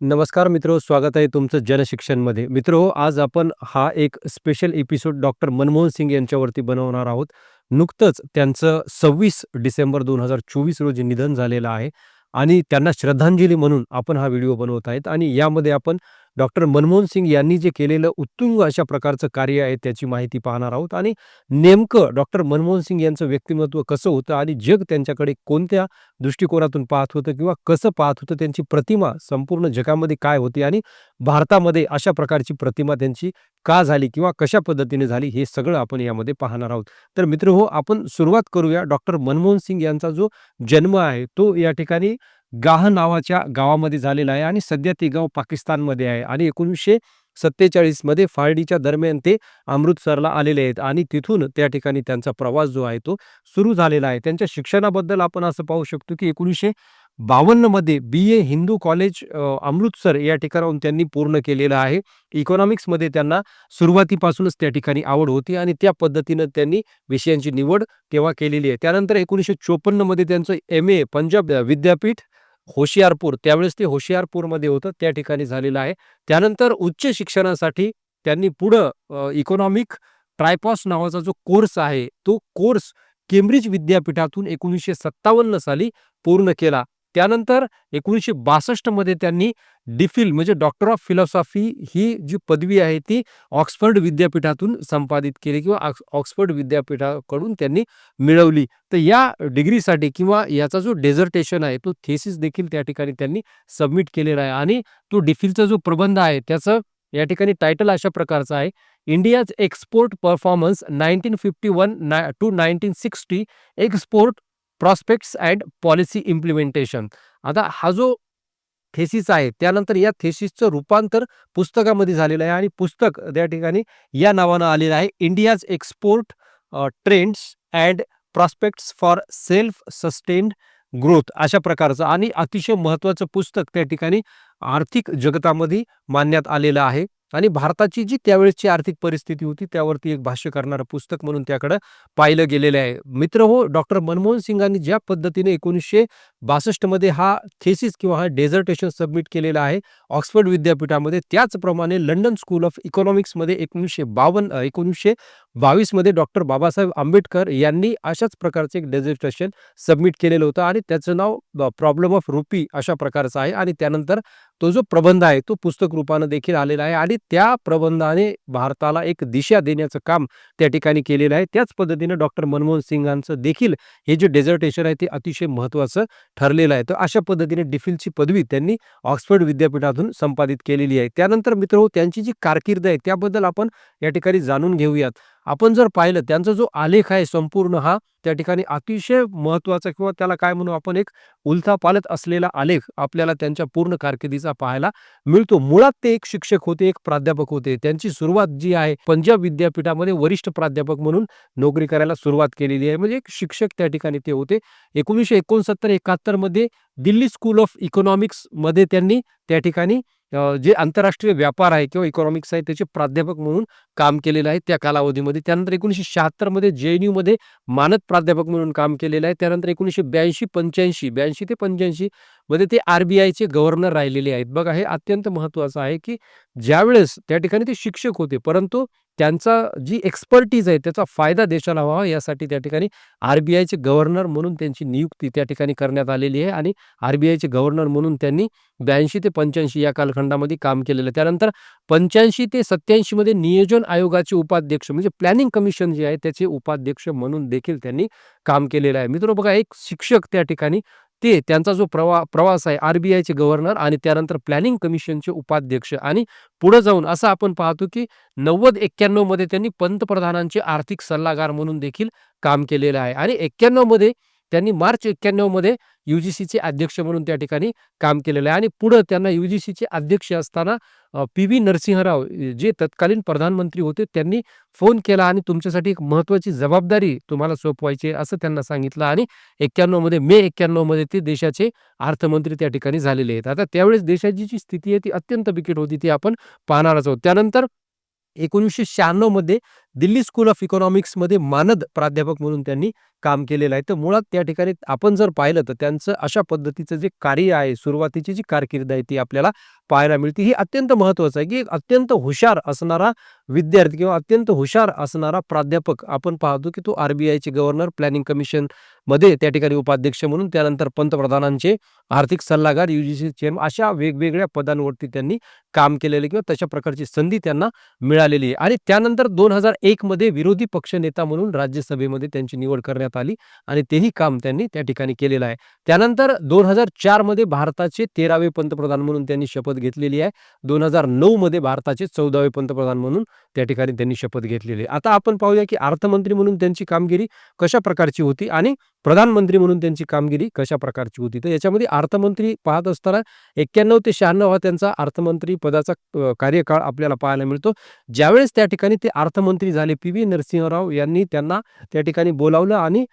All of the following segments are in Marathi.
नमस्कार मित्रो, स्वागत आहे तुमचं जनशिक्षणमध्ये. मित्रो, आज आपण हा एक special episode doctor Manmohan Singh यांच्यावरती बनवणार आहोत. नुकतंच त्यांचं 26 डिसेंबर 2024 रोजी निधन झालेलं आहे आणि त्यांना श्रद्धांजली म्हणून आपण हा व्हिडिओ बनवत आहेत आणि यामध्ये आपण डॉक्टर मनमोहन सिंग यांनी जे केलेलं उत्तुंग अशा प्रकारचं कार्य आहे त्याची माहिती पाहणार आहोत. आणि नेमकं डॉक्टर मनमोहन सिंग यांचं व्यक्तिमत्व कसं होतं आणि जग त्यांच्याकडे कोणत्या दृष्टिकोनातून पाहत होतं किंवा कसं पाहत होतं त्यांची प्रतिमा संपूर्ण जगामध्ये काय होती आणि भारतामध्ये अशा प्रकारची प्रतिमा त्यांची का झाली किंवा कशा पद्धतीने झाली हे सगळं आपण यामध्ये पाहणार आहोत. तर मित्र हो आपण सुरुवात करूया. डॉक्टर मनमोहन सिंग यांचा जो जन्म आहे तो या ठिकाणी गाह नावाच्या गावामध्ये झालेला आहे आणि सध्या ते गाव पाकिस्तानमध्ये आहे आणि एकोणीसशे सत्तेचाळीसमध्ये फाळणीच्या दरम्यान ते अमृतसरला आलेले आहेत आणि तिथून त्या ठिकाणी त्यांचा प्रवास जो आहे तो सुरू झालेला आहे. त्यांच्या शिक्षणाबद्दल आपण असं पाहू शकतो की एकोणीसशे बावन्नमध्ये B A Hindu college Amritsar या ठिकाणाहून त्यांनी पूर्ण केलेलं आहे. इकॉनॉमिक्समध्ये त्यांना सुरुवातीपासूनच त्या ठिकाणी आवड होती आणि त्या पद्धतीनं त्यांनी विषयांची निवड तेव्हा केलेली आहे. त्यानंतर एकोणीसशे चोपन्नमध्ये त्यांचं एम ए पंजाब विद्यापीठ होशियारपूर त्यावेळेस ते होशियारपूरमध्ये होतं त्या ठिकाणी झालेलं आहे. त्यानंतर उच्च शिक्षणासाठी त्यांनी पुढं इकॉनॉमिक ट्रायपॉस नावाचा जो कोर्स आहे तो कोर्स केम्ब्रिज विद्यापीठातून एकोणीसशे सत्तावन्न साली पूर्ण केला. त्यानंतर एकोणीसशे बासष्टमध्ये त्यांनी डिफिल म्हणजे डॉक्टर ऑफ फिलॉसॉफी ही जी पदवी आहे ती ऑक्सफर्ड विद्यापीठातून संपादित केली किंवा ऑक्सफर्ड विद्यापीठाकडून त्यांनी मिळवली. तर या डिग्रीसाठी किंवा याचा जो डेझर्टेशन आहे तो थेसिस देखील त्या ठिकाणी त्यांनी सबमिट केलेला आहे. आणि तो डिफिलचा जो प्रबंध आहे त्याचं या ठिकाणी टायटल अशा प्रकारचं आहे. India's export performance nineteen fifty one nine to nineteen sixty export prospects and policy implementation. आता हा जो थेसिस आहे त्यानंतर या थेसिसचं रूपांतर पुस्तकामध्ये झालेलं आहे आणि पुस्तक त्या ठिकाणी या नावानं आलेलं आहे India's export trends and prospects for self sustained growth अशा प्रकारचं आणि अतिशय महत्त्वाचं पुस्तक त्या ठिकाणी आर्थिक जगतामध्ये मानण्यात आलेलं आहे. आणि भारताची जी त्यावेळेसची आर्थिक परिस्थिती होती त्यावरती एक भाष्य करणारं पुस्तक म्हणून त्याकडं पाहिलं गेलेलं आहे. मित्र हो डॉक्टर मनमोहन सिंगांनी ज्या पद्धतीने एकोणीसशे बासष्टमध्ये हा थेसिस किंवा हा डेझर्टेशन सबमिट केलेला आहे ऑक्सफर्ड विद्यापीठामध्ये त्याचप्रमाणे लंडन स्कूल ऑफ इकॉनॉमिक्समध्ये एकोणीसशे बावन्न एकोणीसशे बावीसमध्ये डॉक्टर बाबासाहेब आंबेडकर यांनी अशाच प्रकारचे एक डेझर्टेशन सबमिट केलेलं होतं आणि त्याचं नाव प्रॉब्लेम ऑफ रुपी अशा प्रकारचं आहे आणि त्यानंतर तो जो प्रबंध आहे तो पुस्तक रूपानं देखील आलेला आहे आणि त्या प्रबंधाने भारताला एक दिशा देण्याचं काम त्या ठिकाणी केलेलं आहे. त्याच पद्धतीने डॉक्टर मनमोहन सिंगांचं देखील हे जे डेझर्टेशन आहे ते अतिशय महत्त्वाचं ठरलेलं आहे. तर अशा पद्धतीने डिफिलची पदवी त्यांनी ऑक्सफर्ड विद्यापीठातून संपादित केलेली आहे. त्यानंतर मित्र हो, त्यांची जी कारकीर्द आहे त्याबद्दल आपण या ठिकाणी जाणून घेऊयात. आपण जर पाहिलं त्यांचा जो आलेख आहे संपूर्ण हा त्या ठिकाणी अतिशय महत्त्वाचा किंवा त्याला काय म्हणू आपण एक उलथा पालत असलेला आलेख आपल्याला त्यांच्या पूर्ण कारकिर्दीचा पाहायला मिळतो. मुळात ते एक शिक्षक होते एक प्राध्यापक होते. त्यांची सुरुवात जी आहे पंजाब विद्यापीठामध्ये वरिष्ठ प्राध्यापक म्हणून नोकरी करायला सुरुवात केलेली आहे. म्हणजे एक शिक्षक त्या ठिकाणी ते होते. एकोणीसशे एकोणसत्तर एकाहत्तरमध्ये दिल्ली स्कूल ऑफ इकॉनॉमिक्समध्ये त्यांनी त्या ठिकाणी जे आंतरराष्ट्रीय व्यापार आहे किंवा इकॉनॉमिक्स आहे त्याचे प्राध्यापक म्हणून काम केलेलं आहे त्या कालावधीमध्ये. त्यानंतर एकोणीसशे शहात्तरमध्ये जे एन यूमध्ये मानद प्राध्यापक म्हणून काम केलेलं आहे. त्यानंतर एकोणीसशे ब्याऐंशी पंच्याऐंशी ब्याऐंशी ते पंच्याऐंशी मध्ये ते आर बी आयचे गव्हर्नर राहिलेले आहेत. बघा हे अत्यंत महत्त्वाचं आहे की ज्यावेळेस त्या ठिकाणी ते शिक्षक होते परंतु त्यांचा जी एक्सपर्टीज आहे त्याचा फायदा देशाला व्हावा यासाठी त्या ठिकाणी आर बी आयचे गव्हर्नर म्हणून त्यांची नियुक्ती त्या ठिकाणी करण्यात आलेली आहे आणि आर बी आयचे गव्हर्नर म्हणून त्यांनी ब्याऐंशी ते पंच्याऐंशी या कालखंडामध्ये काम केलेलं त्यानंतर पंच्याऐंशी ते सत्याऐंशीमध्ये नियोजन आयोगाचे उपाध्यक्ष म्हणजे प्लॅनिंग कमिशन जे आहे त्याचे उपाध्यक्ष म्हणून देखील त्यांनी काम केलेलं आहे. मित्र बघा एक शिक्षक त्या ठिकाणी ते त्यांचा जो प्रवा प्रवास आहे आर बी आयचे गव्हर्नर आणि त्यानंतर प्लॅनिंग कमिशनचे उपाध्यक्ष आणि पुढे जाऊन असं आपण पाहतो की नव्वद एक्क्याण्णवमध्ये त्यांनी पंतप्रधानांचे आर्थिक सल्लागार म्हणून देखील काम केलेलं आहे. आणि एक्क्याण्णवमध्ये त्यांनी मार्च एक्क्याण्णवमध्ये यू जी सीचे अध्यक्ष म्हणून त्या ठिकाणी काम केलेलं आहे. आणि पुढं त्यांना यू जी सीचे अध्यक्ष असताना पी व्ही नरसिंहराव जे तत्कालीन प्रधानमंत्री होते त्यांनी फोन केला आणि तुमच्यासाठी एक महत्त्वाची जबाबदारी तुम्हाला सोपवायची असं त्यांना सांगितलं. आणि एक्क्याण्णवमध्ये मे एक्क्याण्णवमध्ये ते देशाचे अर्थमंत्री त्या ठिकाणी झालेले आहेत. आता त्यावेळेस देशाची जी स्थिती आहे ती अत्यंत बिकट होती ती आपण पाहणारच आहोत. त्यानंतर एकोणीसशे शहाण्णवमध्ये दिल्ली स्कूल ऑफ इकॉनॉमिक्समध्ये मानद प्राध्यापक म्हणून त्यांनी काम केलेलं आहे. तर मुळात त्या ठिकाणी आपण जर पाहिलं तर त्यांचं अशा पद्धतीचं जे कार्य आहे सुरुवातीची जी कारकीर्द आहे ती आपल्याला पाहायला मिळते. ही अत्यंत महत्त्वाचं आहे की एक अत्यंत हुशार असणारा विद्यार्थी किंवा अत्यंत हुशार असणारा प्राध्यापक आपण पाहतो की तो आर बी आयचे गव्हर्नर प्लॅनिंग कमिशनमध्ये त्या ठिकाणी उपाध्यक्ष म्हणून त्यानंतर पंतप्रधानांचे आर्थिक सल्लागार यू जी सी चेम अशा वेगवेगळ्या पदांवरती त्यांनी काम केलेले किंवा तशा प्रकारची संधी त्यांना मिळालेली आहे. आणि त्यानंतर दोन हजार एकमध्ये विरोधी पक्षनेता म्हणून राज्यसभेमध्ये त्यांची निवड करण्यात आली आणि तेही काम त्यांनी त्या ठिकाणी केलेलं आहे. त्यानंतर दोन हजार चारमध्ये भारताचे तेरावे पंतप्रधान म्हणून त्यांनी शपथ घेतलेली आहे. दोन हजार नऊमध्ये भारताचे चौदावे पंतप्रधान म्हणून त्या ठिकाणी त्यांनी शपथ घेतलेली आहे. आता आपण पाहूया की अर्थमंत्री म्हणून त्यांची कामगिरी कशा प्रकारची होती आणि प्रधानमंत्री म्हणून त्यांची कामगिरी कशा प्रकारची होती? तर याच्यामध्ये अर्थमंत्री पाहत असताना एक्क्याण्णव ते शहाण्णव हा त्यांचा अर्थमंत्री पदाचा कार्यकाळ आपल्याला पाहायला मिळतो. ज्यावेळेस त्या ठिकाणी ते अर्थमंत्री झाले पी. व्ही. नरसिंहराव यांनी त्यांना त्या ठिकाणी बोलावलं आणि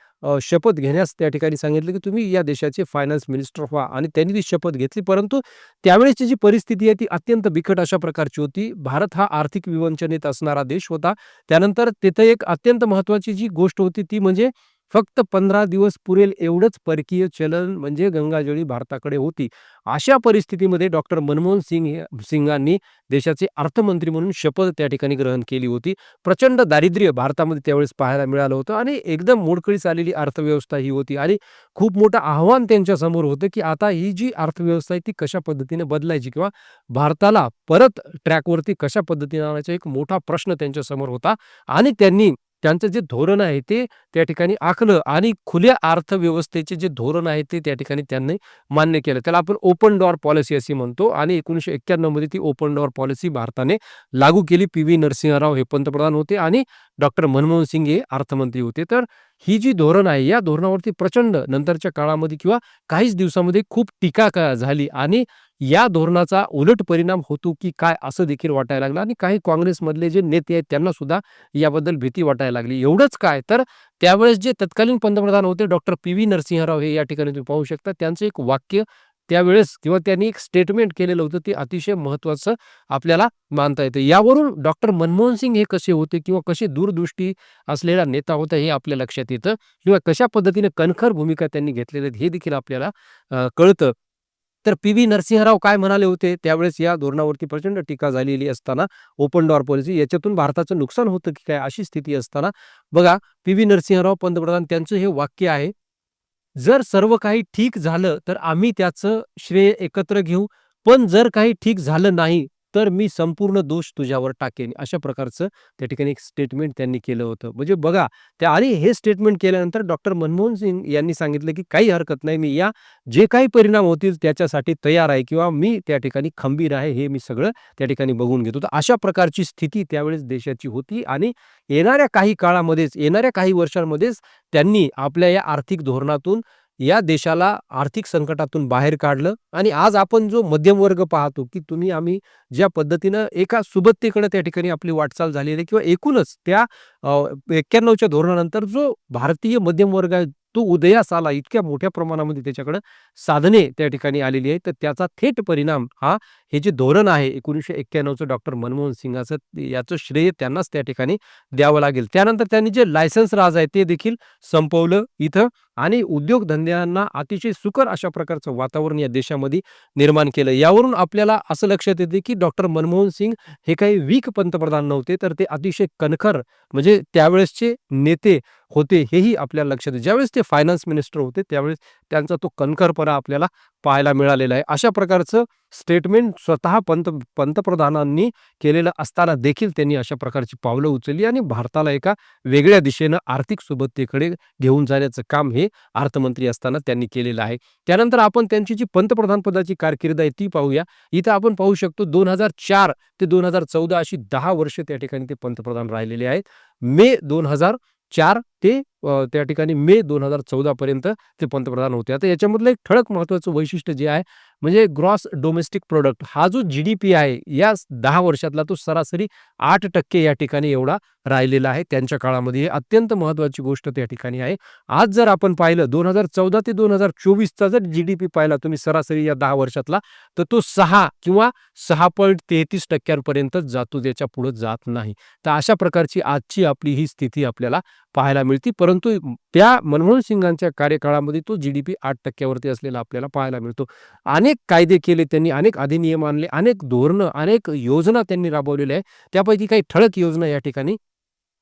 शपथ घेण्यास त्या ठिकाणी सांगितलं की तुम्ही या देशाचे फायनान्स मिनिस्टर व्हा आणि त्यांनी ती शपथ घेतली. परंतु त्यावेळेसची जी परिस्थिती आहे ती अत्यंत बिकट अशा प्रकारची होती. भारत हा आर्थिक विवंचनेत असणारा देश होता. त्यानंतर तिथं एक अत्यंत महत्त्वाची जी गोष्ट होती ती म्हणजे फक्त पंधरा दिवस पुरेल एवढंच परकीय चलन म्हणजे गंगाजळी भारताकडे होती. अशा परिस्थितीमध्ये डॉक्टर मनमोहन सिंग सिंगांनी देशाचे अर्थमंत्री म्हणून शपथ त्या ठिकाणी ग्रहण केली होती. प्रचंड दारिद्र्य भारतामध्ये त्यावेळेस पाहायला मिळालं होतं आणि एकदम मोडकळीस आलेली अर्थव्यवस्था ही होती आणि खूप मोठं आव्हान त्यांच्यासमोर होतं की आता ही जी अर्थव्यवस्था आहे ती कशा पद्धतीने बदलायची किंवा भारताला परत ट्रॅकवरती कशा पद्धतीने आणायचा एक मोठा प्रश्न त्यांच्यासमोर होता आणि त्यांनी त्यांचं जे धोरण आहे ते त्या ठिकाणी आखलं आणि खुल्या अर्थव्यवस्थेचे जे धोरण आहे ते त्या ठिकाणी त्यांनी मान्य केलं. त्याला आपण ओपन डॉर पॉलिसी अशी म्हणतो आणि एकोणीसशे एक्क्याण्णवमध्ये ती ओपन डॉर पॉलिसी भारताने लागू केली. पी. व्ही. नरसिंहराव हे पंतप्रधान होते आणि डॉक्टर मनमोहन सिंग हे अर्थमंत्री होते. तर ही जी धोरण आहे या धोरणावरती प्रचंड नंतरच्या काळामध्ये किंवा काहीच दिवसामध्ये खूप टीका झाली आणि या धोरणाचा उलट परिणाम होतो की काय असं देखील वाटायला लागलं आणि काही काँग्रेसमधले जे नेते आहेत त्यांना सुद्धा याबद्दल भीती वाटायला लागली. एवढंच काय? तर त्यावेळेस जे तत्कालीन पंतप्रधान होते डॉक्टर पी व्ही नरसिंहराव हे या ठिकाणी तुम्ही पाहू शकता. त्यांचं एक वाक्य त्यावेळेस किंवा त्यांनी एक स्टेटमेंट केलेलं होतं ते अतिशय महत्त्वाचं आपल्याला मानता येतं. यावरून डॉक्टर मनमोहन सिंग हे कसे होते किंवा कशी दूरदृष्टी असलेला नेता होता हे आपल्या लक्षात येतं किंवा कशा पद्धतीने कणखर भूमिका त्यांनी घेतलेल्या आहेत हे देखील आपल्याला कळतं. तर पी व्ही नरसिंहराव काय म्हणाले होते? त्यावेळेस या धोरणावरती प्रचंड टीका झालेली असताना ओपन डॉर पॉलिसी याच्यातून भारताचं नुकसान होतं की काय अशी स्थिती असताना बघा पी व्ही नरसिंहराव पंतप्रधान त्यांचं हे वाक्य आहे जर सर्व काही ठीक झालं तर आम्ही त्याचं श्रेय एकत्र घेऊ. पण जर काही ठीक झालं नाही तर मी संपूर्ण दोष तुझ्यावर टाकेन अशा प्रकारचं त्या ठिकाणी एक स्टेटमेंट त्यांनी केलं होतं. म्हणजे बघा त्या आणि हे स्टेटमेंट केल्यानंतर डॉक्टर मनमोहन सिंग यांनी सांगितलं की काही हरकत नाही मी या जे काही परिणाम होतील त्याच्यासाठी तयार आहे किंवा मी त्या ठिकाणी खंबीर आहे हे मी सगळं त्या ठिकाणी बघून घेतो. तर अशा प्रकारची स्थिती त्यावेळेस देशाची होती आणि येणाऱ्या काही काळामध्येच येणाऱ्या काही वर्षांमध्येच त्यांनी आपल्या या आर्थिक धोरणातून या देशाला आर्थिक संकटातून बाहेर काढलं आणि आज आपण जो मध्यम वर्ग पाहतो की तुम्ही आम्ही ज्या पद्धतीनं एका सुबत्तेकडे त्या ठिकाणी आपली वाटचाल झालेली आहे किंवा एकूणच त्या एक्क्याण्णवच्या धोरणानंतर जो भारतीय मध्यम वर्ग आहे तो उदयास आला इतक्या मोठ्या प्रमाणामध्ये त्याच्याकडे साधने त्या ठिकाणी आलेली आहे तर त्याचा थेट परिणाम हा हे जे धोरण आहे एकोणीसशे एक्क्याण्णवचं डॉक्टर मनमोहन सिंगाचं याचं श्रेय त्यांनाच त्या ठिकाणी द्यावं लागेल. त्यानंतर त्यांनी जे लायसन्स राज आहे ते देखील संपवलं. इथं आणि उद्योगधंद्यांना अतिशय सुकर अशा प्रकारचं वातावरण या देशामध्ये निर्माण केलं. यावरून आपल्याला असं लक्षात येते की डॉक्टर मनमोहन सिंग हे काही वीक पंतप्रधान नव्हते तर ते अतिशय कणखर म्हणजे त्यावेळेसचे नेते होते हेही आपल्याला लक्षात येते. ज्यावेळेस ते फायनान्स मिनिस्टर होते त्यावेळेस त्यांचा तो कणखरपणा आपल्याला पाहायला मिळालेला आहे. अशा प्रकारचं स्टेटमेंट स्वतः पंत पंतप्रधानांनी केलेलं असताना देखील त्यांनी अशा प्रकारची पावलं उचलली आणि भारताला एका वेगळ्या दिशेनं आर्थिक सुबत्तेकडे घेऊन जाण्याचं काम हे अर्थमंत्री असताना त्यांनी केलेलं आहे. त्यानंतर आपण त्यांची जी पंतप्रधान पदाची कारकीर्द आहे ती पाहूया. इथं आपण पाहू शकतो दोन हजार चार ते दोन हजार चौदा अशी दहा वर्ष त्या ठिकाणी ते पंतप्रधान राहिलेले आहेत. मे दोन हजार चार ते त्या ठिकाणी मे दोन हजार चौदा पर्यंत ते पंतप्रधान होते. आता याच्यामधलं एक ठळक महत्त्वाचं वैशिष्ट्य जे आहे म्हणजे ग्रॉस डोमेस्टिक प्रोडक्ट हा जो जी डी पी आहे या दहा वर्षातला तो सरासरी आठ टक्के या ठिकाणी एवढा राहिलेला आहे. त्यांच्या काळामध्ये ही अत्यंत महत्त्वाची गोष्ट त्या ठिकाणी आहे. आज जर आपण पाहिलं दोन हजार चौदा ते दोन हजार चोवीसचा जर जी डी पी पाहिला तुम्ही सरासरी या दहा वर्षातला तर तो सहा किंवा सहा पॉईंट तेहतीस टक्क्यांपर्यंत जातो त्याच्या पुढे जात नाही. तर अशा प्रकारची आजची आपली ही स्थिती आपल्याला पाहायला मिळते. परंतु त्या मनमोहन सिंगांच्या कार्यकाळामध्ये तो जी डी पी आठ टक्क्यावरती असलेला आपल्याला पाहायला मिळतो. अनेक कायदे केले त्यांनी अनेक अधिनियम आणले अनेक धोरणं अनेक योजना त्यांनी राबवलेल्या आहे त्यापैकी काही ठळक योजना या ठिकाणी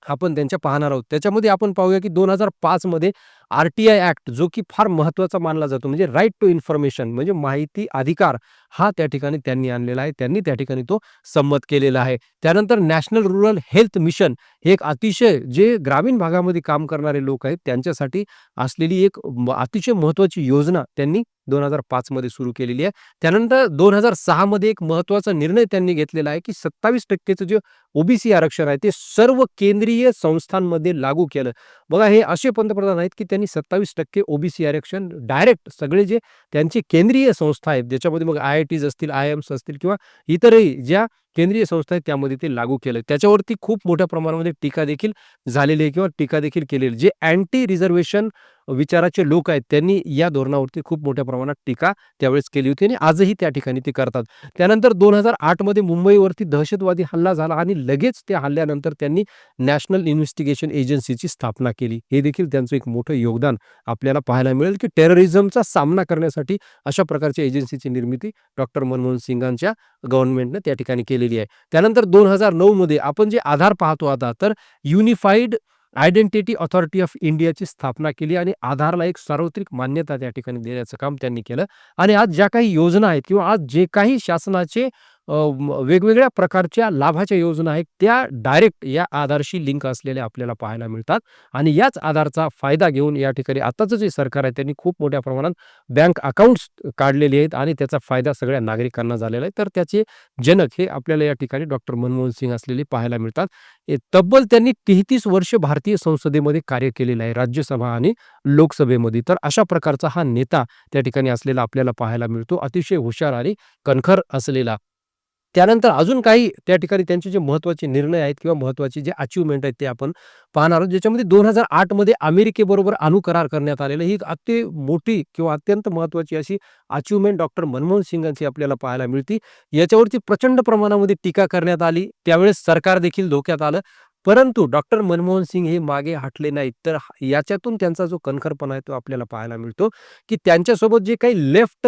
आपण त्यांच्या पाहणार आहोत. त्याच्यामध्ये आपण पाहूया की दोन हजार पाचमध्ये आर टी आय ॲक्ट जो की फार महत्त्वाचा मानला जातो म्हणजे राईट टू इन्फॉर्मेशन म्हणजे माहिती अधिकार हा त्या ठिकाणी त्यांनी आणलेला आहे. त्यांनी त्या ठिकाणी तो संमत केलेला आहे. त्यानंतर नॅशनल रुरल हेल्थ मिशन हे एक अतिशय जे ग्रामीण भागामध्ये काम करणारे लोक आहेत त्यांच्यासाठी असलेली एक म- अतिशय महत्त्वाची योजना त्यांनी दोन हजार पाचमध्ये सुरू केलेली आहे. त्यानंतर दोन हजार सहामध्ये एक महत्त्वाचा निर्णय त्यांनी घेतलेला आहे की सत्तावीस टक्केचं जे ओबीसी आरक्षण आहे ते सर्व केंद्रीय संस्थांमध्ये लागू केलं. बघा हे असे पंतप्रधान आहेत की त्यांनी सत्तावीस टक्के ओबीसी आरक्षण डायरेक्ट सगळे जे त्यांची केंद्रीय संस्था आहेत ज्याच्यामध्ये मग आय आय टीज असतील आय एम्स असतील किंवा इतरही ज्या केंद्रीय संस्था आहेत त्यामध्ये ते लागू केलं. त्याच्यावरती खूप मोठ्या प्रमाणामध्ये टीका देखील झालेली आहे किंवा टीका देखील केलेली जे अँटी रिझर्वेशन विचाराचे लोक आहेत त्यांनी या धोरणावरती खूप मोठ्या प्रमाणात टीका त्यावेळेस केली होती आणि आजही त्या ठिकाणी ते करतात. त्यानंतर दोन हजार आठमध्ये मुंबईवरती दहशतवादी हल्ला झाला आणि लगेच त्या हल्ल्यानंतर त्यांनी नॅशनल इन्व्हेस्टिगेशन एजन्सीची स्थापना केली. हे देखील त्यांचं एक मोठं योगदान आपल्याला पाहायला मिळेल की टेररिझमचा सामना करण्यासाठी अशा प्रकारच्या एजन्सीची निर्मिती डॉक्टर मनमोहन सिंगांच्या गव्हर्नमेंटनं त्या ठिकाणी केलेली आहे. त्यानंतर दोन हजार नऊमध्ये आपण जे आधार पाहतो आता तर युनिफाईड आयडेंटिटी ऑथॉरिटी ऑफ इंडियाची स्थापना केली आणि आधारला एक सार्वत्रिक मान्यता त्या ठिकाणी देण्याचं काम त्यांनी केलं. आणि आज ज्या काही योजना आहेत किंवा आज जे काही शासनाचे वेगवेगळ्या प्रकारच्या लाभाच्या योजना आहेत. त्या डायरेक्ट या आधारशी लिंक असलेल्या आपल्याला पाहायला मिळतात. आणि याच आधारचा फायदा घेऊन या ठिकाणी आताचं जे सरकार आहे त्यांनी खूप मोठ्या प्रमाणात बँक अकाउंट्स काढलेले आहेत आणि त्याचा फायदा सगळ्या नागरिकांना झालेला आहे. तर त्याचे जनक हे आपल्याला या ठिकाणी डॉक्टर मनमोहन सिंग असलेले पाहायला मिळतात. तब्बल त्यांनी तेहतीस वर्ष भारतीय संसदेमध्ये कार्य केलेलं आहे राज्यसभा आणि लोकसभेमध्ये. तर अशा प्रकारचा हा नेता त्या ठिकाणी असलेला आपल्याला पाहायला मिळतो. अतिशय हुशार आणि कणखर असलेला त्यानंतर अजून काही त्या ठिकाणी त्यांचे जे महत्त्वाचे निर्णय आहेत किंवा महत्त्वाचे जे अचिव्हमेंट आहेत ते आपण पाहणार आहोत ज्याच्यामध्ये दोन हजार आठमध्ये अमेरिकेबरोबर अणुकरार करण्यात आलेलं ही अति मोठी किंवा अत्यंत महत्त्वाची अशी अचिव्हमेंट डॉक्टर मनमोहन सिंगांची आपल्याला पाहायला मिळते. याच्यावरती प्रचंड प्रमाणामध्ये टीका करण्यात आली. त्यावेळेस सरकार देखील धोक्यात आलं. परंतु डॉक्टर मनमोहन सिंग हे मागे हटले नाहीत. तर याच्यातून त्यांचा जो कणखरपणा आहे तो आपल्याला पाहायला मिळतो की त्यांच्यासोबत जे काही लेफ्ट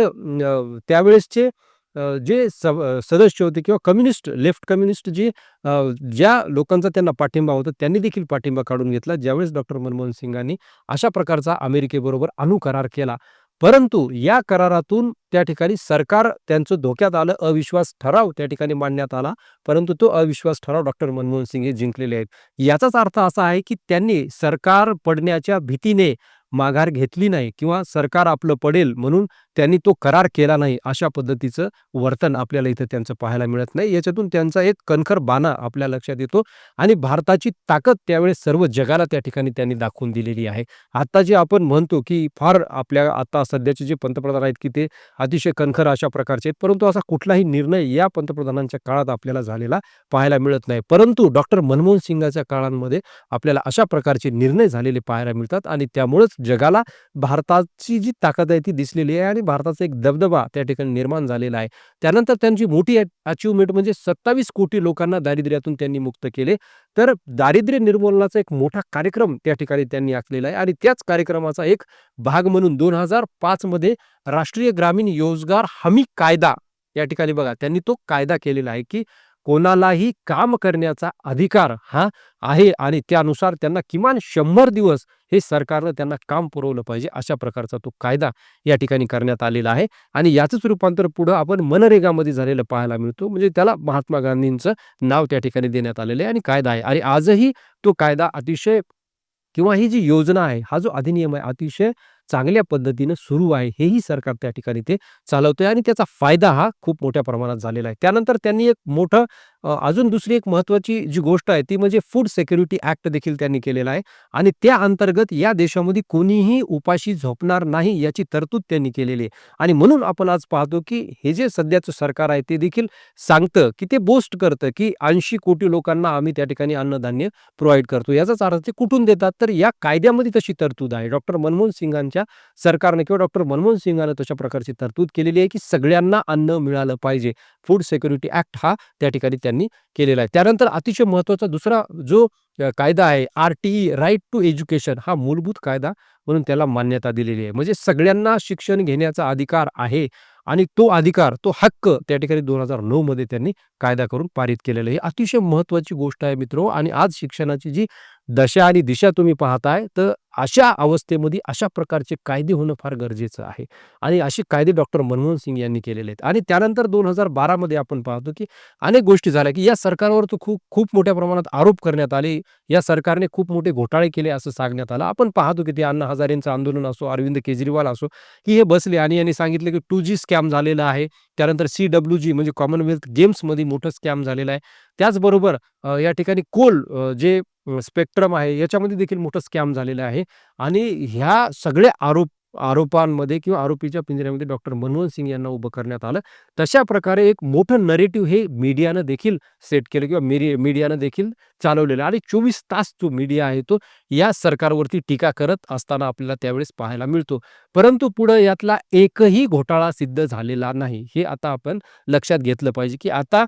त्यावेळेसचे जे सदस्य होते किंवा कम्युनिस्ट लेफ्ट कम्युनिस्ट जे ज्या लोकांचा त्यांना पाठिंबा होता त्यांनी देखील पाठिंबा काढून घेतला. ज्यावेळेस डॉक्टर मनमोहन सिंगांनी अशा प्रकारचा अमेरिकेबरोबर अणुकरार केला. परंतु या करारातून त्या ठिकाणी सरकार त्यांचं धोक्यात आलं अविश्वास ठराव त्या ठिकाणी मांडण्यात आला. परंतु तो अविश्वास ठराव डॉक्टर मनमोहन सिंग हे जिंकलेले आहेत. याचाच अर्थ असा आहे की त्यांनी सरकार पडण्याच्या भीतीने माघार घेतली नाही किंवा सरकार आपलं पडेल म्हणून त्यांनी तो करार केला नाही अशा पद्धतीचं वर्तन आपल्याला इथं त्यांचं पाहायला मिळत नाही. याच्यातून त्यांचा एक कणखर बाणा आपल्या लक्षात येतो आणि भारताची ताकद त्यावेळेस सर्व जगाला त्या ठिकाणी त्यांनी दाखवून दिलेली आहे. आता जे आपण म्हणतो की फार आपल्या आता सध्याचे जे पंतप्रधान आहेत की ते अतिशय कणखर अशा प्रकारचे आहेत परंतु असा कुठलाही निर्णय या पंतप्रधानांच्या काळात आपल्याला झालेला पाहायला मिळत नाही. परंतु डॉक्टर मनमोहन सिंगाच्या काळांमध्ये आपल्याला अशा प्रकारचे निर्णय झालेले पाहायला मिळतात आणि त्यामुळेच जगाला भारताची जी ताकद आहे ती दिसलेली आहे आणि भारताचा एक दबदबा त्या ठिकाणी निर्माण झालेला आहे. त्यानंतर त्यांची मोठी अचीवमेंट म्हणजे सत्तावीस कोटी लोकांना दारिद्र्यातून त्यांनी मुक्त केले. तर दारिद्र्य निर्मूलनाचा एक मोठा कार्यक्रम त्या ठिकाणी त्यांनी आखलेला आहे. आणि त्याच कार्यक्रमाचा एक भाग म्हणून दोन हजार पाचमध्ये राष्ट्रीय ग्रामीण रोजगार हमी कायदा या ठिकाणी बघा त्यांनी तो कायदा केलेला आहे की कोणालाही काम करण्याचा अधिकार हा आहे आणि त्यानुसार त्यांना किमान शंभर दिवस हे सरकारनं त्यांना काम पुरवलं पाहिजे अशा प्रकारचा तो कायदा या ठिकाणी करण्यात आलेला आहे. आणि याचंच रूपांतर पुढं आपण मनरेगामध्ये झालेलं पाहायला मिळतो. म्हणजे त्याला महात्मा गांधींचं नाव त्या ठिकाणी देण्यात आलेलं आहे आणि कायदा आहे. आणि आजही तो कायदा अतिशय किंवा ही जी योजना आहे हा जो अधिनियम आहे अतिशय चांगल्या पद्धतीनं सुरू आहे हेही सरकार त्या ठिकाणी ते चालवतंय आणि त्याचा फायदा हा खूप मोठ्या प्रमाणात झालेला आहे. त्यानंतर त्यांनी एक मोठं अजून दुसरी एक महत्त्वाची जी गोष्ट आहे ती म्हणजे फूड सेक्युरिटी ॲक्ट देखील त्यांनी केलेला आहे आणि त्या अंतर्गत या देशामध्ये कोणीही उपाशी झोपणार नाही याची तरतूद त्यांनी केलेली आहे. आणि म्हणून आपण आज पाहतो की हे जे सध्याचं सरकार आहे ते देखील सांगतं की ते बोस्ट करतं की ऐंशी कोटी लोकांना आम्ही त्या ठिकाणी अन्नधान्य प्रोव्हाइड करतो. याचाच अर्थ ते कुठून देतात? तर या कायद्यामध्ये तशी तरतूद आहे. डॉक्टर मनमोहन सिंगांच्या सरकारने किंवा डॉक्टर मनमोहन सिंगानं तशा प्रकारची तरतूद केलेली आहे की सगळ्यांना अन्न मिळालं पाहिजे. फूड सेक्युरिटी ॲक्ट हा त्या ठिकाणी त्यांनी केलेला आहे. त्यानंतर अतिशय महत्त्वाचा दुसरा जो कायदा आहे R T E right to education हा मूलभूत कायदा म्हणून त्याला मान्यता दिलेली आहे. म्हणजे सगळ्यांना शिक्षण घेण्याचा अधिकार आहे आणि तो अधिकार तो हक्क त्या ठिकाणी दोन हजार नऊमध्ये त्यांनी कायदा करून पारित केलेला आहे. ही अतिशय महत्त्वाची गोष्ट आहे मित्रो आणि आज शिक्षणाची जी दशा आणि दिशा तुम्ही पाहताय तर अशा अवस्थेमध्ये अशा प्रकारचे कायदे होणं फार गरजेचं आहे. आणि असे कायदे डॉक्टर मनमोहन सिंग यांनी केलेले आहेत. आणि त्यानंतर दोन हजार बारामध्ये आपण पाहतो की अनेक गोष्टी झाल्या की या सरकारवर तो खूप खूप मोठ्या प्रमाणात आरोप करण्यात आले. या सरकारने खूप मोठे घोटाळे केले असं सांगण्यात आलं. आपण पाहतो की ते अण्णा हजारेंचं आंदोलन असो अरविंद केजरीवाल असो की हे बसले आणि यांनी सांगितले की टू जी स्कॅम झालेला आहे. त्यानंतर सी डब्ल्यू जी म्हणजे कॉमनवेल्थ गेम्समध्ये मोठं स्कॅम झालेलं आहे. त्याचबरोबर या ठिकाणी कोल जे स्पेक्ट्रम आहे. याच्यामध्ये देखील मोठं स्कॅम झालेलं आहे. आणि ह्या सगळ्या आरोप आरोपांमध्ये किंवा आरोपीच्या पिंजऱ्यामध्ये डॉक्टर मनमोहन सिंग यांना उभं करण्यात आलं. तशा प्रकारे एक मोठं नरेटिव्ह हे मीडियानं देखील सेट केलं किंवा मीडिया मीडियानं देखील चालवलेलं आणि चोवीस तास जो मीडिया आहे तो या सरकारवरती टीका करत असताना आपल्याला त्यावेळेस पाहायला मिळतो. परंतु पुढं यातला एकही घोटाळा सिद्ध झालेला नाही. हे आता आपण लक्षात घेतलं पाहिजे की आता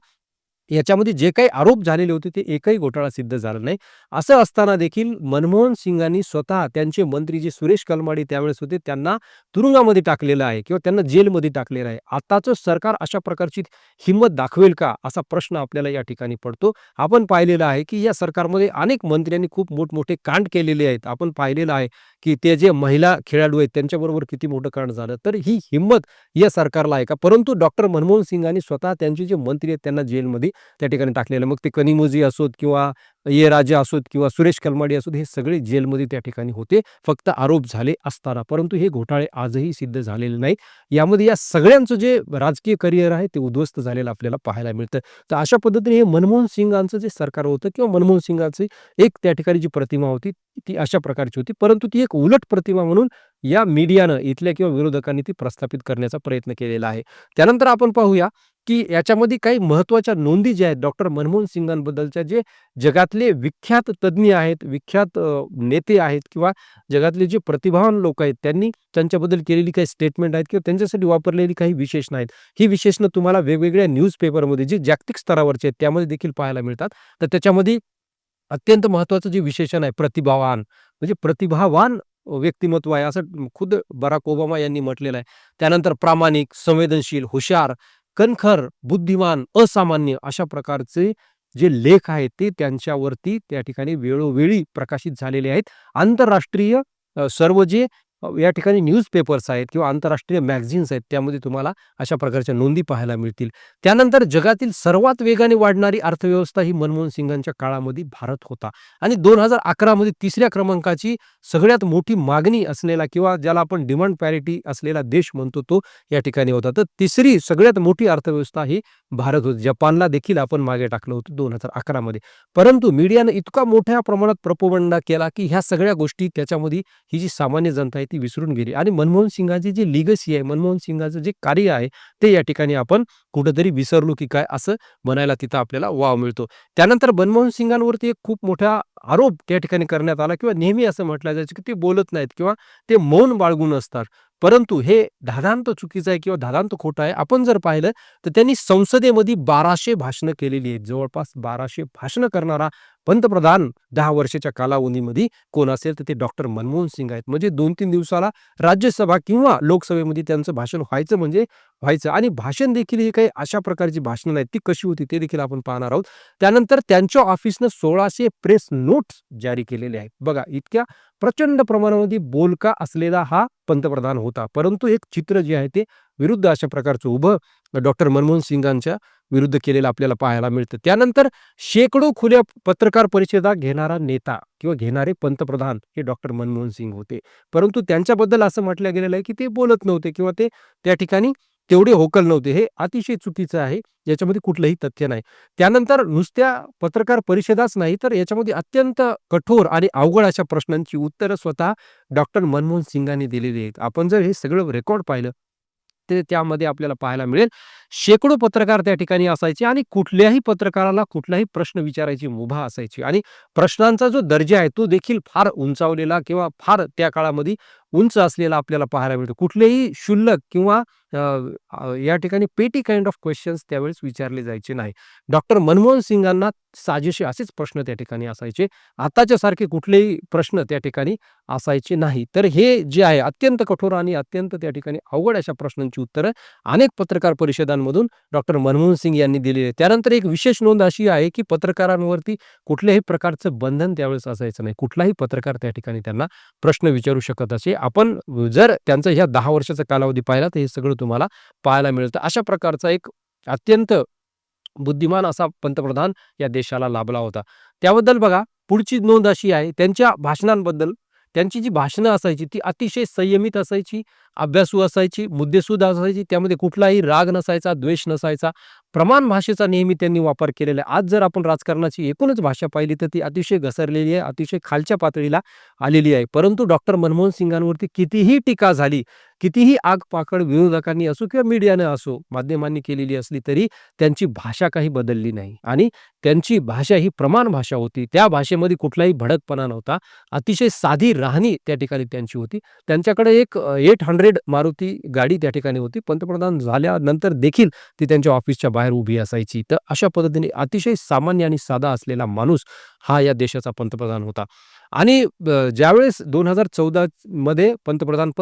याच्यामध्ये जे काही आरोप झालेले होते ते एकही घोटाळा सिद्ध झाला नाही. असं असताना देखील मनमोहन सिंगांनी स्वतः त्यांचे मंत्री जे सुरेश कलमाडी त्यावेळेस होते त्यांना तुरुंगामध्ये टाकलेलं आहे किंवा त्यांना जेलमध्ये टाकलेलं आहे. आताचं सरकार अशा प्रकारची हिंमत दाखवेल का असा प्रश्न आपल्याला या ठिकाणी पडतो. आपण पाहिलेलं आहे की या सरकारमध्ये अनेक मंत्र्यांनी खूप मोठमोठे कांड केलेले आहेत. आपण पाहिलेलं आहे की ते जे महिला खेळाडू आहेत त्यांच्याबरोबर किती मोठं कारण झालं तर ही हिंमत या सरकारला आहे का? परंतु डॉक्टर मनमोहन सिंगांनी स्वतः त्यांचे जे मंत्री आहेत त्यांना जेलमध्ये त्या ठिकाणी टाकलेलं मग ते कनिमोजी असोत किंवा ये राजा असोत किंवा सुरेश कलमाडी असोत हे सगळे जेलमध्ये त्या ठिकाणी होते. फक्त आरोप झाले असताना. परंतु हे घोटाळे आजही सिद्ध झालेले नाही यामध्ये या सगळ्यांचं जे राजकीय करिअर आहे ते उद्ध्वस्त झालेलं आपल्याला पाहायला मिळतं. तर अशा पद्धतीने हे मनमोहन सिंगांचं जे सरकार होतं किंवा मनमोहन सिंगांची एक त्या ठिकाणी जी प्रतिमा होती ती अशा प्रकारची होती. परंतु ती एक उलट प्रतिमा म्हणून या मीडियानं इथल्या किंवा विरोधकांनी ती प्रस्थापित करण्याचा प्रयत्न केलेला आहे. त्यानंतर आपण पाहूया की याच्यामध्ये काही महत्त्वाच्या नोंदी ज्या आहेत डॉक्टर मनमोहन सिंगांबद्दलच्या जे जगातले विख्यात तज्ज्ञ आहेत विख्यात नेते आहेत किंवा जगातले जे प्रतिभावान लोक आहेत त्यांनी त्यांच्याबद्दल केलेली काही स्टेटमेंट आहेत किंवा त्यांच्यासाठी वापरलेली काही विशेषणं आहेत. ही विशेषणं तुम्हाला वेगवेगळ्या न्यूजपेपरमध्ये जे जागतिक स्तरावरचे आहेत त्यामध्ये देखील पाहायला मिळतात. तर त्याच्यामध्ये अत्यंत महत्त्वाचं जे विशेषण आहे प्रतिभावान म्हणजे प्रतिभावान व्यक्तिमत्व आहे असं खुद बराक ओबामा यांनी म्हटलेलं आहे. त्यानंतर प्रामाणिक संवेदनशील हुशार कणखर बुद्धिमान असामान्य अशा प्रकारचे जे लेख आहेत ते त्यांच्यावरती त्या ठिकाणी वेळोवेळी प्रकाशित झालेले आहेत. आंतरराष्ट्रीय सर्व जे या ठिकाणी न्यूजपेपर्स आहेत किंवा आंतरराष्ट्रीय मॅगझिन्स आहेत त्यामध्ये तुम्हाला अशा प्रकारच्या नोंदी पाहायला मिळतील. त्यानंतर जगातील सर्वात वेगाने वाढणारी अर्थव्यवस्था ही मनमोहन सिंगांच्या काळामध्ये भारत होता. आणि दोन हजार अकरामध्ये तिसऱ्या क्रमांकाची सगळ्यात मोठी मागणी असलेला किंवा ज्याला आपण डिमांड पॅरिटी असलेला देश म्हणतो तो या ठिकाणी होता. तर तिसरी सगळ्यात मोठी अर्थव्यवस्था ही भारत होती. जपानला देखील आपण मागे टाकलं होतं दोन हजार अकरामध्ये परंतु मीडियानं इतका मोठ्या प्रमाणात प्रपोगंडा केला की ह्या सगळ्या गोष्टी त्याच्यामध्ये ही जी सामान्य जनता आहे ती विसरून गेली. आणि मनमोहन सिंगाची जी लिगसी आहे मनमोहन सिंगाचं जे कार्य आहे ते या ठिकाणी आपण कुठंतरी विसरलो की काय असं म्हणायला तिथं आपल्याला वाव मिळतो. त्यानंतर मनमोहन सिंगांवरती एक खूप मोठा आरोप त्या ठिकाणी करण्यात आला किंवा नेहमी असं म्हटलं जायचं की ते बोलत नाहीत किंवा ते मौन बाळगून असतात. परंतु हे धादांत चुकीचं आहे किंवा धादांत खोटं आहे आपण जर पाहिलं तर त्यांनी संसदेमध्ये बाराशे भाषणं केलेली आहेत. जवळपास बाराशे भाषणं करणारा पंतप्रधान दहा वर्षाच्या कालावधीमध्ये कोण असेल तर ते डॉक्टर मनमोहन सिंग आहेत. म्हणजे दोन तीन दिवसाला राज्यसभा किंवा लोकसभेमध्ये त्यांचं भाषण व्हायचं म्हणजे व्हायचं. आणि भाषण देखील ही काही अशा प्रकारची भाषणं नाहीत. ती कशी होती ते देखील आपण पाहणार आहोत. त्यानंतर त्यांच्या ऑफिसनं सोळाशे प्रेस नोट्स जारी केलेले आहेत. बघा इतक्या प्रचंड प्रमाणामध्ये बोलका असलेला हा पंतप्रधान होता. परंतु एक चित्र जे आहे ते विरुद्ध अशा प्रकारचं उभं डॉक्टर मनमोहन सिंगांच्या विरुद्ध केलेलं आपल्याला पाहायला मिळतं. त्यानंतर शेकडो खुल्या पत्रकार परिषदा घेणारा नेता किंवा घेणारे पंतप्रधान हे डॉक्टर मनमोहन सिंग होते. परंतु त्यांच्याबद्दल असं म्हटलं गेलेलं आहे की ते बोलत नव्हते किंवा ते त्या ठिकाणी तेवढे होकल नव्हते. हे अतिशय चुकीचं आहे. याच्यामध्ये कुठलंही तथ्य नाही. त्यानंतर नुसत्या पत्रकार परिषदाच नाही तर याच्यामध्ये अत्यंत कठोर आणि अवघड अशा प्रश्नांची उत्तरं स्वतः डॉक्टर मनमोहन सिंगांनी दिलेली आहेत. आपण जर हे सगळं रेकॉर्ड पाहिलं ते त्यामध्ये आपल्याला पाहायला मिळेल. शेकडो पत्रकार त्या ठिकाणी असायचे आणि कुठल्याही पत्रकाराला कुठलाही प्रश्न विचारायची मुभा असायची. आणि प्रश्नांचा जो दर्जा आहे तो देखील फार उंचावलेला किंवा फार त्या काळामध्ये उंच असलेला आपल्याला पाहायला मिळतो. कुठलेही क्षुल्लक किंवा या ठिकाणी पेटी काइंड ऑफ क्वेश्चन्स त्यावेळेस विचारले जायचे नाही. डॉक्टर मनमोहन सिंगांना साजेशी असेच प्रश्न त्या ठिकाणी असायचे. आताच्या सारखे कुठलेही प्रश्न त्या ठिकाणी असायचे नाही. तर हे जे आहे अत्यंत कठोर आणि अत्यंत त्या ठिकाणी अवघड अशा प्रश्नांची उत्तरं अनेक पत्रकार परिषदांमधून डॉक्टर मनमोहन सिंग यांनी दिलेली आहे त्यानंतर एक विशेष नोंद अशी आहे की पत्रकारांवरती कुठल्याही प्रकारचं बंधन त्यावेळेस असायचं नाही. कुठलाही पत्रकार त्या ठिकाणी त्यांना प्रश्न विचारू शकत असे. आपण जर त्यांचा ह्या दहा वर्षाचा कालावधी पाहिला तर हे सगळं तुम्हाला पाहायला मिळतं. अशा प्रकारचा एक अत्यंत बुद्धिमान असा पंतप्रधान या देशाला लाभला होता. त्याबद्दल बघा पुढची नोंद अशी आहे त्यांच्या भाषणांबद्दल त्यांची जी भाषणं असायची ती अतिशय संयमित असायची अभ्यासू असायची मुद्देसूद असायची त्यामध्ये कुठलाही राग नसायचा द्वेष नसायचा प्रमाण भाषेचा नेहमी त्यांनी वापर केलेला आहे. आज जर आपण राजकारणाची एकूणच भाषा पाहिली तर ती अतिशय घसरलेली आहे अतिशय खालच्या पातळीला आलेली आहे. परंतु डॉक्टर मनमोहन सिंगांवरती कितीही टीका झाली कितीही आगपाकड विरोधकांनी असो किंवा मीडियानं असो माध्यमांनी केलेली असली तरी त्यांची भाषा काही बदलली नाही. आणि त्यांची भाषा ही प्रमाण भाषा होती. त्या भाषेमध्ये कुठलाही भडकपणा नव्हता. अतिशय साधी राहणी त्या ठिकाणी त्यांची होती. त्यांच्याकडे एक एट हंड्रेड मारुती गाडी त्या ठिकाणी होती. पंतप्रधान झाल्यानंतर देखील ती त्यांच्या ऑफिसच्या बाहेर उभी असायची. तर अशा पद्धतीने अतिशय सामान्य आणि साधा असलेला माणूस हा या देशाचा पंतप्रधान होता. आणि ज्यावेळेस दोन हजार चौदा मध्ये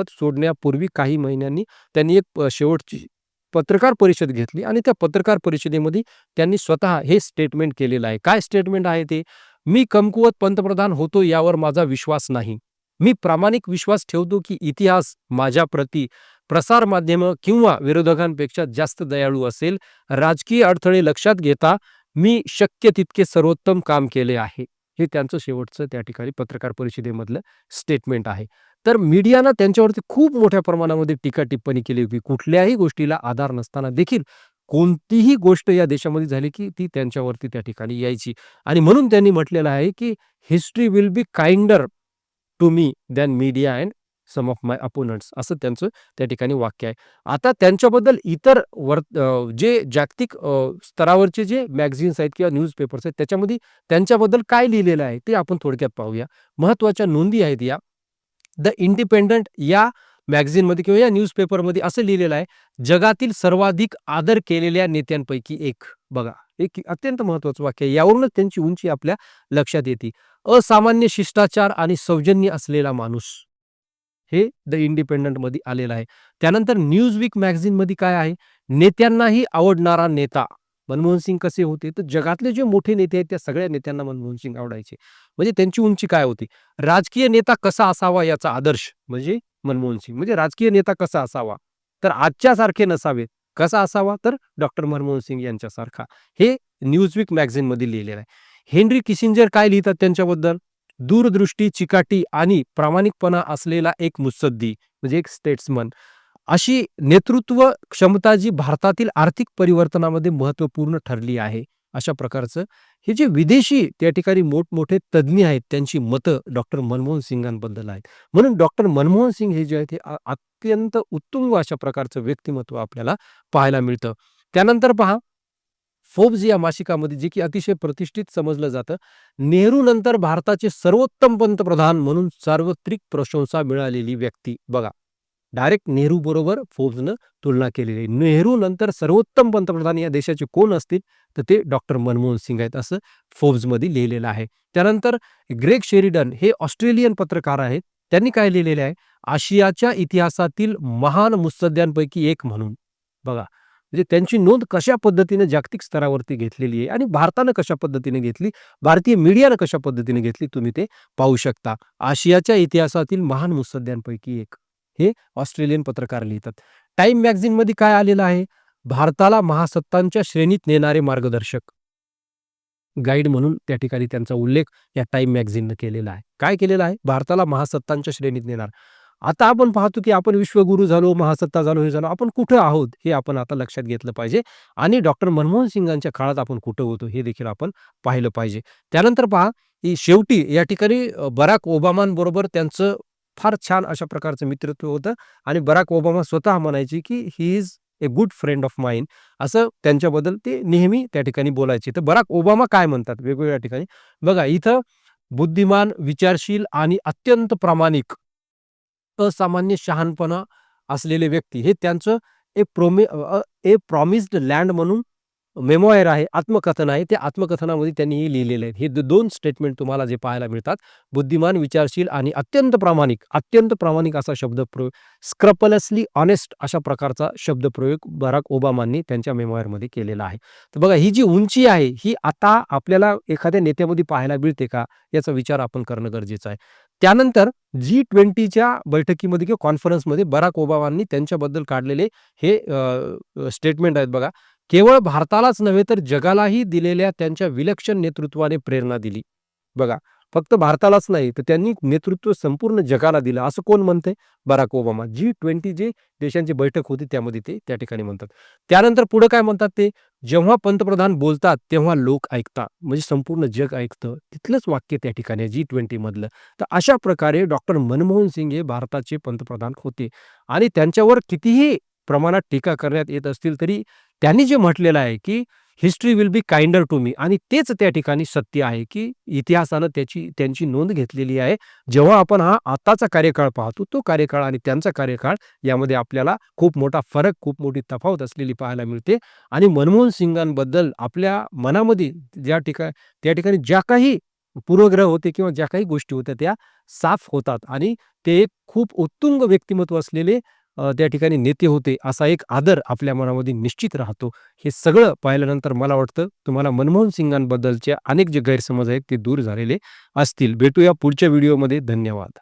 सोडण्यापूर्वी काही महिन्यांनी त्यांनी एक शेवटची पत्रकार परिषद घेतली आणि त्या पत्रकार परिषदेमध्ये त्यांनी स्वतः हे स्टेटमेंट केलेलं आहे. काय स्टेटमेंट आहे ते? मी कमकुवत पंतप्रधान होतो यावर माझा विश्वास नाही. मी प्रामाणिक विश्वास ठेवतो की इतिहास माझ्या प्रती प्रसारमाध्यमं किंवा विरोधकांपेक्षा जास्त दयाळू असेल राजकीय अडथळे लक्षात घेता मी शक्य तितके सर्वोत्तम काम केले आहे. हे त्यांचं शेवटचं त्या ठिकाणी पत्रकार परिषदेमधलं स्टेटमेंट आहे. तर मीडियानं त्यांच्यावरती खूप मोठ्या प्रमाणामध्ये टीका टिप्पणी केली होती. कुठल्याही गोष्टीला आधार नसताना देखील कोणतीही गोष्ट या देशामध्ये झाली की ती त्यांच्यावरती त्या ठिकाणी यायची. आणि म्हणून त्यांनी म्हटलेलं आहे की history will be kinder to me than media and some of my opponents असं त्यांचं त्या ठिकाणी वाक्य आहे. आता त्यांच्याबद्दल इतर वर जे जागतिक स्तरावरचे जे मॅगझिन्स आहेत किंवा न्यूजपेपर्स आहेत त्याच्यामध्ये त्यांच्याबद्दल काय लिहिलेलं आहे ते आपण थोडक्यात पाहूया. महत्त्वाच्या नोंदी आहेत या. द इंडिपेंडंट या मॅगझिनमध्ये किंवा या न्यूजपेपरमध्ये असं लिहिलेलं आहे जगातील सर्वाधिक आदर केलेल्या नेत्यांपैकी एक. बघा एक अत्यंत महत्वाचं वाक्य यावरूनच त्यांची उंची आपल्या लक्षात येते. असामान्य शिष्टाचार आणि सौजन्य असलेला माणूस. हे द इंडिपेंडंटमध्ये आलेलं आहे. त्यानंतर न्यूज वीक मॅगझिनमध्ये काय आहे? नेत्यांनाही आवडणारा नेता मनमोहन सिंग कसे होते? तर जगातले जे मोठे नेते आहेत त्या सगळ्या नेत्यांना मनमोहन सिंग आवडायचे. म्हणजे त्यांची उंची काय होती? राजकीय नेता कसा असावा याचा आदर्श म्हणजे मनमोहन सिंग. म्हणजे राजकीय नेता कसा असावा? तर आजच्या सारखे कसा असावा? तर डॉक्टर मनमोहन सिंग यांच्यासारखा. हे न्यूजवीक मॅगझिनमध्ये लिहिलेलं आहे. हेनरी किसिंजर काय लिहितात त्यांच्याबद्दल? दूरदृष्टी चिकाटी आणि प्रामाणिकपणा असलेला एक मुत्सद्दी म्हणजे एक स्टेट्समन अशी नेतृत्व क्षमता जी भारतातील आर्थिक परिवर्तनामध्ये महत्त्वपूर्ण ठरली आहे अशा प्रकारचं. हे जे विदेशी त्या ठिकाणी मोठमोठे तज्ज्ञ आहेत त्यांची मतं डॉक्टर मनमोहन सिंगांबद्दल आहेत. म्हणून डॉक्टर मनमोहन सिंग हे जे आहेत हे अत्यंत उत्तुंग अशा प्रकारचं व्यक्तिमत्व आपल्याला पाहायला मिळतं. त्यानंतर पहा फोब्स या मासिकामध्ये जे की अतिशय प्रतिष्ठित समजलं जातं. नेहरू नंतर भारताचे सर्वोत्तम पंतप्रधान म्हणून सार्वत्रिक प्रशंसा मिळालेली व्यक्ती बघा. डायरेक्ट नेहरू बरोबर फोब्सनं तुलना केलेली आहे. नेहरू नंतर सर्वोत्तम पंतप्रधान या देशाचे कोण असतील? तर ते डॉक्टर मनमोहन सिंग आहेत असं फोब्समध्ये लिहिलेलं आहे. त्यानंतर ग्रेग शेरिडन हे ऑस्ट्रेलियन पत्रकार आहेत. त्यांनी काय लिहिलेले आहे? आशियाच्या इतिहासातील महान मुत्सद्यांपैकी एक म्हणून. बघा. म्हणजे त्यांची नोंद कशा पद्धतीने जागतिक स्तरावरती घेतलेली आहे आणि भारतानं कशा पद्धतीने घेतली भारतीय मीडियानं कशा पद्धतीने घेतली तुम्ही ते पाहू शकता. आशियाच्या इतिहासातील महान मुत्सद्यांपैकी एक. हे ऑस्ट्रेलियन पत्रकार लिहितात. टाइम मॅगझिनमध्ये काय आलेलं आहे? भारताला महासत्तांच्या श्रेणीत नेणारे मार्गदर्शक. गाईड म्हणून त्या ठिकाणी त्यांचा उल्लेख या टाइम मॅगझिननं केलेला आहे. काय केलेला आहे? भारताला महासत्तांच्या श्रेणीत नेणार. आता आपण पाहतो की आपण विश्वगुरू झालो महासत्ता झालो हे झालो आपण कुठं आहोत हे आपण आता लक्षात घेतलं पाहिजे. आणि डॉक्टर मनमोहन सिंगांच्या काळात आपण कुठं होतो हे देखील आपण पाहिलं पाहिजे. त्यानंतर पहा की शेवटी या ठिकाणी बराक ओबामांबरोबर त्यांचं फार छान अशा प्रकारचं मित्रत्व होतं. आणि बराक ओबामा स्वतः म्हणायचे की he is a good friend of mine असं त्यांच्याबद्दल ते नेहमी त्या ठिकाणी बोलायचे. तर बराक ओबामा काय म्हणतात? वेगवेगळ्या ठिकाणी. बघा इथं बुद्धिमान विचारशील आणि अत्यंत प्रामाणिक असामान्य शहाणपणा असलेले व्यक्ती हे त्यांचं ए प्रोमे ए प्रॉमिस्ड लँड म्हणून मेमोयर आहे आत्मकथन आहे त्या आत्मकथनामध्ये त्यांनी हे लिहिलेले आहेत हे दोन स्टेटमेंट तुम्हाला जे पाहायला मिळतात बुद्धिमान विचारशील आणि अत्यंत प्रामाणिक अत्यंत प्रामाणिक असा शब्दप्रयोग स्क्रपलसली ऑनेस्ट अशा प्रकारचा शब्दप्रयोग बराक ओबामांनी त्यांच्या मेमोयरमध्ये केलेला आहे. तर बघा ही जी उंची आहे ही आता आपल्याला एखाद्या नेत्यामध्ये पाहायला मिळते का याचा विचार आपण करणं गरजेचं आहे. त्यानंतर जी ट्वेंटीच्या बैठकीमध्ये किंवा कॉन्फरन्समध्ये बराक ओबामांनी त्यांच्याबद्दल काढलेले हे स्टेटमेंट आहेत बघा. केवळ भारतालाच नव्हे तर जगालाही दिलेल्या त्यांच्या विलक्षण नेतृत्वाने प्रेरणा दिली. बघा फक्त भारतालाच नाही तर त्यांनी नेतृत्व संपूर्ण जगाला दिलं. असं कोण म्हणतंय? Barack Obama. जी ट्वेंटी जे देशांची बैठक होती त्यामध्ये ते त्या ठिकाणी म्हणतात. त्यानंतर पुढे काय म्हणतात ते? जेव्हा पंतप्रधान बोलतात तेव्हा लोक ऐकतात. म्हणजे संपूर्ण जग ऐकतं. तिथलंच वाक्य त्या ठिकाणी जी ट्वेंटी मधलं. तर अशा प्रकारे डॉक्टर मनमोहन सिंग हे भारताचे पंतप्रधान होते. आणि त्यांच्यावर कितीही प्रमाणात टीका करण्यात येत असतील तरी त्यांनी जे म्हटलेलं आहे की history will be kinder to me आणि तेच त्या ठिकाणी सत्य आहे की इतिहासानं त्याची त्यांची नोंद घेतलेली आहे. जेव्हा आपण हा आताचा कार्यकाळ पाहतो तो कार्यकाळ आणि त्यांचा कार्यकाळ यामध्ये आपल्याला खूप मोठा फरक खूप मोठी तफावत असलेली पाहायला मिळते. आणि मनमोहन सिंगांबद्दल आपल्या मनामध्ये ज्या ठिकाणी त्या ठिकाणी ज्या काही पूर्वग्रह होते किंवा ज्या काही गोष्टी होत्या त्या साफ होतात. आणि ते एक खूप उत्तुंग व्यक्तिमत्व असलेले त्या ठिकाणी नेते होते असा एक आदर आपल्या मनामध्ये निश्चित राहतो. हे सगळं पाहिल्यानंतर मला वाटतं तुम्हाला मनमोहन सिंगांबद्दलचे अनेक जे गैरसमज आहेत ते दूर झालेले असतील. भेटूया पुढच्या व्हिडिओमध्ये. धन्यवाद.